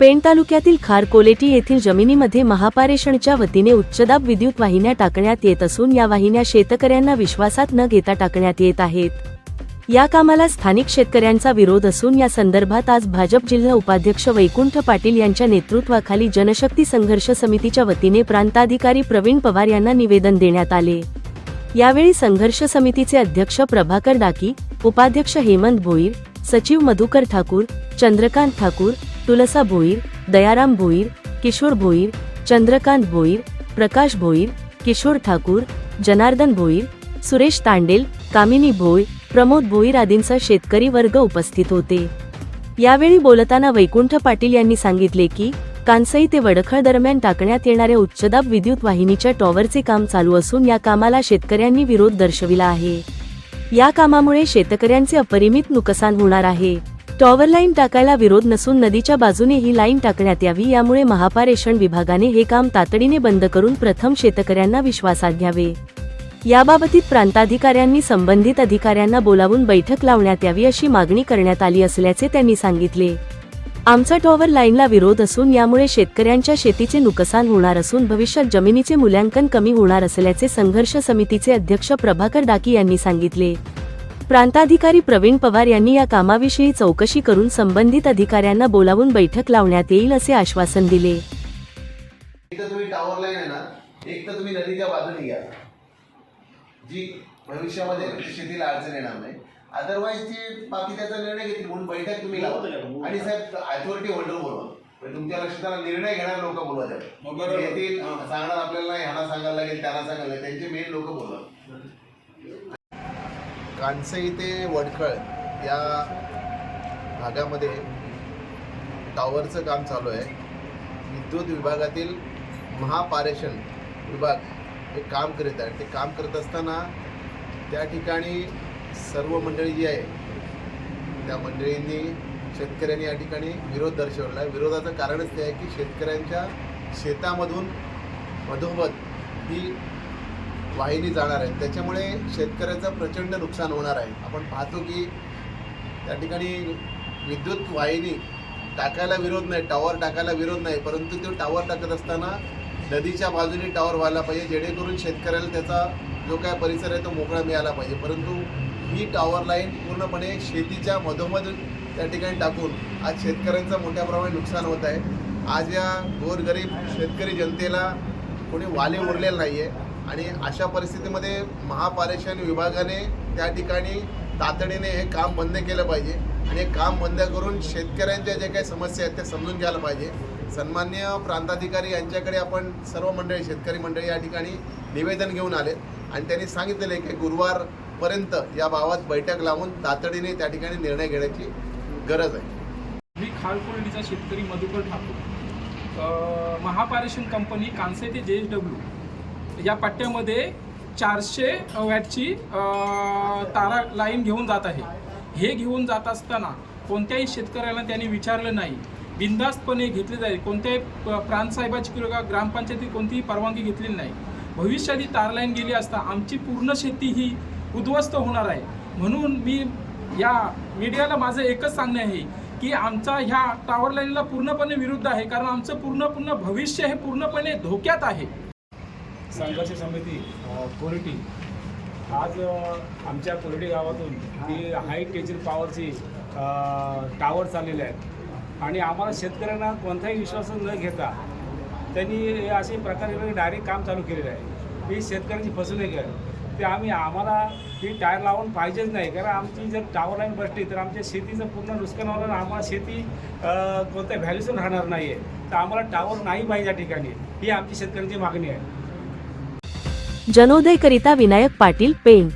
पेण तालुक्यातील खारकोलेटी येथील जमिनीमध्ये महापारेषणच्या वतीने उच्चदाब विद्युत वाहिन्या टाकण्यात येत असून या वाहिन्या शेतकऱ्यांना विश्वासात न घेता टाकण्यात येत आहेत. या कामाला स्थानिक शेतकऱ्यांचा विरोध असून या संदर्भात आज भाजप जिल्हा उपाध्यक्ष वैकुंठ पाटील यांच्या नेतृत्वाखाली जनशक्ती संघर्ष समितीच्या वतीने प्रांताधिकारी प्रवीण पवार यांना निवेदन देण्यात आले. यावेळी संघर्ष समितीचे अध्यक्ष प्रभाकर डाकी उपाध्यक्ष हेमंत भोईर सचिव मधुकर ठाकूर चंद्रकांत ठाकूर तुलसा भोईर दयाराम भोईर किशोर भोईर चंद्रकांत भोईर प्रकाश भोईर किशोर ठाकूर जनार्दन भोईर सुरेश तांडेल कामिनी भोय प्रमोद भोईर आदींचा शेतकरी वर्ग उपस्थित होते. यावेळी बोलताना वैकुंठ पाटील यांनी सांगितले की कांसई ते वडखळ दरम्यान टाकण्यात येणाऱ्या उच्चदाब विद्युत वाहिनीच्या टॉवरचे काम चालू असून या कामाला शेतकऱ्यांनी विरोध दर्शविला आहे. या कामामुळे शेतकऱ्यांचे अपरिमित नुकसान होणार आहे. टॉवर लाईन टाकायला विरोध नसून नदीच्या बाजूने ही लाईन टाकण्यात यावी यामुळे महापारेषण विभागाने हे काम तातडीने बंद करून प्रथम शेतकऱ्यांना विश्वासात घ्यावे. याबाबतीत प्रांताधिकाऱ्यांनी संबंधित अधिकाऱ्यांना बोलावून बैठक लावण्यात यावी अशी मागणी करण्यात आली असल्याचे त्यांनी सांगितले. आमचा टॉवर लाईनला विरोध असून यामुळे शेतकऱ्यांच्या शेतीचे नुकसान होणार असून भविष्यात जमिनीचे मूल्यांकन कमी होणार असल्याचे संघर्ष समितीचे अध्यक्ष प्रभाकर डाकी यांनी सांगितले. प्रांताधिकारी प्रवीण पवार यांनी या कामाविषयी चौकशी करून संबंधित अधिकाऱ्यांना बोलावून बैठक लावण्यात येईल असे आश्वासन दिले. एक तर तुम्ही टावर लाईन आहे ना एक तर तुम्ही नदीच्या बाजूने घ्या जी भविष्यामध्ये शेतीला अडचण येणार नाही. अदरवाईज ते बाकी त्याचा निर्णय घेतील म्हणून बैठक तुम्ही लावा. आणि साहेब अथॉरिटी होल्डर बोलवा म्हणजे तुमच्या लक्षात निर्णय घेणार लोक बोलवा. येतील सांगणार आपल्याला नाही ह्यांना सांगायला लागेल त्यांना सांगायला लागेल त्यांचे मेन लोक बोलवा. कांसई ते वडखळ या भागामध्ये टॉवरचं काम चालू आहे. विद्युत विभागातील महापारेषण विभाग हे काम करीत आहे. ते काम करत असताना त्या ठिकाणी सर्व मंडळी जी आहे त्या मंडळींनी शेतकऱ्यांनी या ठिकाणी विरोध दर्शवला आहे. विरोधाचं कारणच ते आहे की शेतकऱ्यांच्या शेतामधून मधोमध ही वाहिनी जाणार आहे त्याच्यामुळे शेतकऱ्याचं प्रचंड नुकसान होणार आहे. आपण पाहतो की त्या ठिकाणी विद्युत वाहिनी टाकायला विरोध नाही टॉवर टाकायला विरोध नाही परंतु तो टॉवर टाकत असताना नदीच्या बाजूने टॉवर व्हायला पाहिजे जेणेकरून शेतकऱ्याला त्याचा जो काय परिसर आहे तो मोकळा मिळाला पाहिजे. परंतु ही टॉवर लाईन पूर्णपणे शेतीच्या मधोमध त्या ठिकाणी टाकून आज शेतकऱ्यांचं मोठ्या प्रमाणात नुकसान होत आहे. आज या गोरगरीब शेतकरी जनतेला कोणी वाले उरलेलं नाही आहे आणि अशा परिस्थितीमध्ये महापारेषण विभागाने त्या ठिकाणी तातडीने हे काम बंद केलं पाहिजे. आणि हे काम बंद करून शेतकऱ्यांच्या ज्या काही समस्या आहेत त्या समजून घ्यायला पाहिजे. सन्मान्य प्रांताधिकारी यांच्याकडे आपण सर्व मंडळी शेतकरी मंडळी या ठिकाणी निवेदन घेऊन आले. आणि त्यांनी सांगितले की गुरुवारपर्यंत या भावात बैठक लावून तातडीने त्या ठिकाणी निर्णय घेण्याची गरज आहे. मी खारकोळडीचा शेतकरी मधुकर ठाकूर. महापारेषण कंपनी कांसे ते जे एस डब्ल्यू या पट्ट्यामध्ये चारशे वॅटची तारा लाईन घेऊन जात आहे. हे घेऊन जात असताना कोणत्याही शेतकऱ्याला त्यांनी विचारलं नाही. बिंदास्तपणे घेतले जाईल. कोणत्याही प्रांतसाहेबाची किंवा ग्रामपंचायती कोणतीही परवानगी घेतलेली नाही. भविष्यात ही तार लाईन गेली असता आमची पूर्ण शेती ही उद्ध्वस्त होणार आहे. म्हणून मी या मीडियाला माझं एकच सांगणं आहे की आमचा ह्या टावर लाईनला पूर्णपणे विरुद्ध आहे. कारण आमचं पूर्ण पूर्ण भविष्य हे पूर्णपणे धोक्यात आहे. संघर्ष समिती कोरिटी आज आमच्या कोरिटी गावातून ही. हाय टेन्शन पॉवरची टावर चाललेले आहेत. आणि आम्हाला शेतकऱ्यांना कोणताही विश्वास न घेता त्यांनी असे प्रकारे डायरेक्ट काम चालू केलेलं आहे. ही शेतकऱ्यांची फसवणूक आहे. ते आम्ही आम्हाला ही टायर लावून पाहिजेच नाही. कारण आमची जर टावर लाईन बसली तर आमच्या शेतीचं पूर्ण नुकसान होणार. आम्हाला शेती कोणत्या व्हॅल्युशन राहणार नाही आहे तर आम्हाला टावर नाही पाहिजे या ठिकाणी. ही आमची शेतकऱ्यांची मागणी आहे. जनोदय करिता विनायक पाटील पेण.